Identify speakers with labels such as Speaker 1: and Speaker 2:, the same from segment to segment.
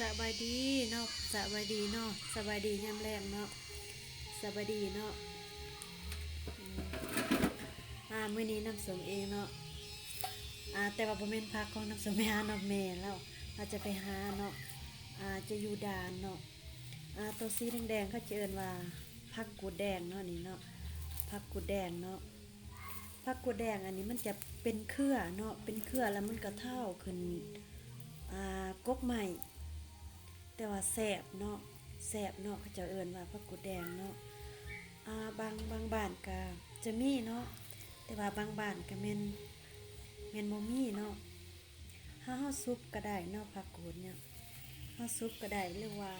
Speaker 1: สบายดีเนาะสบายดีเนาะสบายดียามแรงเนาะสบายดีเนาะอ่ามื้อนี้น้ำสมเองเนาะอ่าแต่ว่าบ่แม่นพักของน้ำสมไปหาเนาะแม่แล้วเราจะไปหาเนาะอ่าจะอยู่ด่านเนาะอ่าตัวสีแดงๆเขาจะเอิ้นว่าผักกูดแดงเนาะนี่เนาะผักกูดแดงเนาะผักกูดแดงอันนี้มันจะเป็นเครือเนาะเป็นเครือแล้วมันก็เท่าขึ้นอ่ากกใหม่ แต่ว่าแสบเนาะแสบเนาะเขาจะเอิ้นว่าผักกูดแดงเนาะอ่าบางบางบ้านก็จะมีเนาะแต่ว่าบางบ้านก็แม่นแม่นบ่มีเนาะเฮาเฮาซุปก็ได้เนาะผักกูดเนี่ยเฮาซุปก็ได้หรือว่า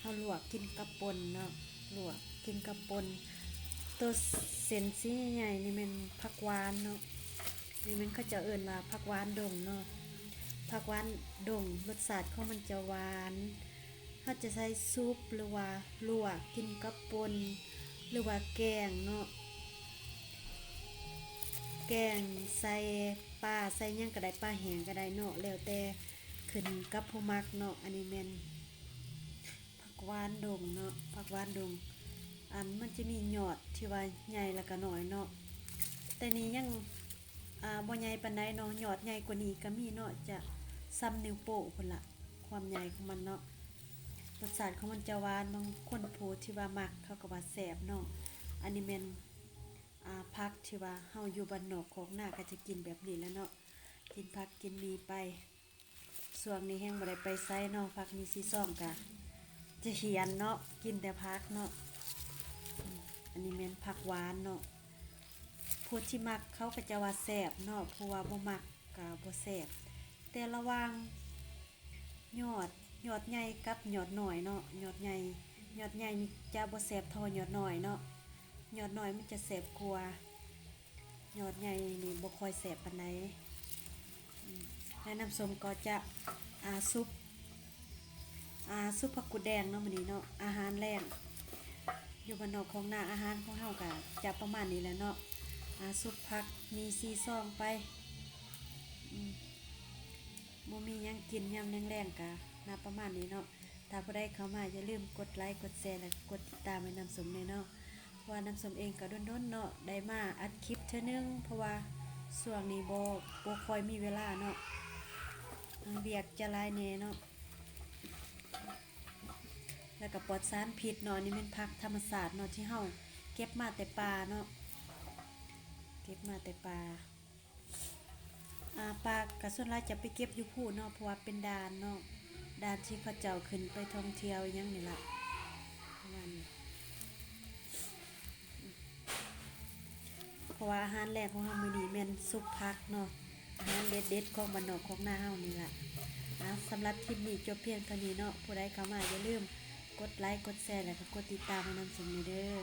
Speaker 1: เฮาลวกกินกับปนเนาะลวกกินกับปนตัวเส้นสีใหญ่ๆนี่แม่นผักหวานเนาะนี่ม่นเขาจะเอิ้นว่าผักหวานดงเนาะ ผักหวานดงรสชาติของมันจะหวานถ้าจะใส่ซุปหรือว่าลวกกินกับปนหรือว่าแกงเนาะแกงใส่ปลาใส่หยังก็ได้ปลาแห้งก็ได้เนาะแล้วแต่ขึ้นกับผู้มักเนาะอันนี้แม่นผักหวานดงเนาะผักหวานดง อันมันจะมีหยอดที่ว่าใหญ่แล้วก็น้อยเนาะแต่นี้ยังอ่าบ่ใหญ่ปานใดเนาะหยอดใหญ่กว่านี้ก็มีเนาะจะ ซ้ำนิ้วโป้งพุ่นละความใหญ่ของมันเนาะรสชาติของมันจะหวานบางคนผู้ที่ว่ามักเขาก็ว่าแซ่บเนาะอันนี้แม่นอ่าผักที่ว่าเฮาอยู่บ้านนอกของหน้าก็จะกินแบบนี้แล้วเนาะกินผักกินมีไปส่วนนี้แฮงบ่ได้ไปไสเนาะผักมีสีซ่องกะจะเหียนเนาะกินแต่ผักเนาะอันนี้แม่นผักหวานเนาะผู้ที่มักเขาก็จะว่าแซ่บเนาะผู้ว่าบ่มักก็บ่แซ่บ แต่ระว่างยอดยอดใหญ่กับยอดน้อยเนาะยอดใหญ่ยอดใหญ่นี่จะบ่แซ่บท่ายอดน้อยเนาะยอดน้อยมันจะแซ่บกว่ายอดใหญ่นี่บ่ค่อยแซ่บปานใดและน้ำส้มก็จะอาซุปอาซุปผักกุดแดงเนาะมื้อนี้เนาะอาหารแรงอยู่บ้านนอกของหน้าอาหารของเฮาก็จะประมาณนี้แหละเนาะอาซุปผักมีซีซองไปอืม บ่มียังกินยามแรงๆกะนาประมาณนี้เนาะถ้าผู้ใดเข้ามาอย่าลืมกดไลค์กดแชร์และกดติดตามให้น้ำสมเลยเนาะว่าน้ำสมเองก็ด้นๆเนาะได้มาอัดคลิปเท่อนึงเพราะว่าช่วงนี้บ่บ่ค่อยมีเวลาเนาะเวียกจะลายแหน่เนาะแล้วก็ปลอดสารพิษเนาะนี่เป็นผักธรรมศาสตร์เนาะที่เฮาเก็บมาแต่ป่าเนาะเก็บมาแต่ปลา ปลากระส่วนรายจะไปเก็บอยู่ผู้เนาะเพราะว่าเป็นดานเนาะดานที่เขาเจ้าขึ้นไปท่องเที่ยวอหยังนี่ล่ะประมาณนี้เพราะว่าอาหารแรกของเฮามื้อนี้แม่นซุปผักเนาะอาหารเด็ดๆของบ้านนอกของนาเฮานี่ล่ะอ่าสำหรับคลิปนี้จบเพียงเท่านี้เนาะผู้ใดเข้ามาอย่าลืมกดไลค์กดแชร์แล้วก็กดติดตามให้นำเสนอเด้อ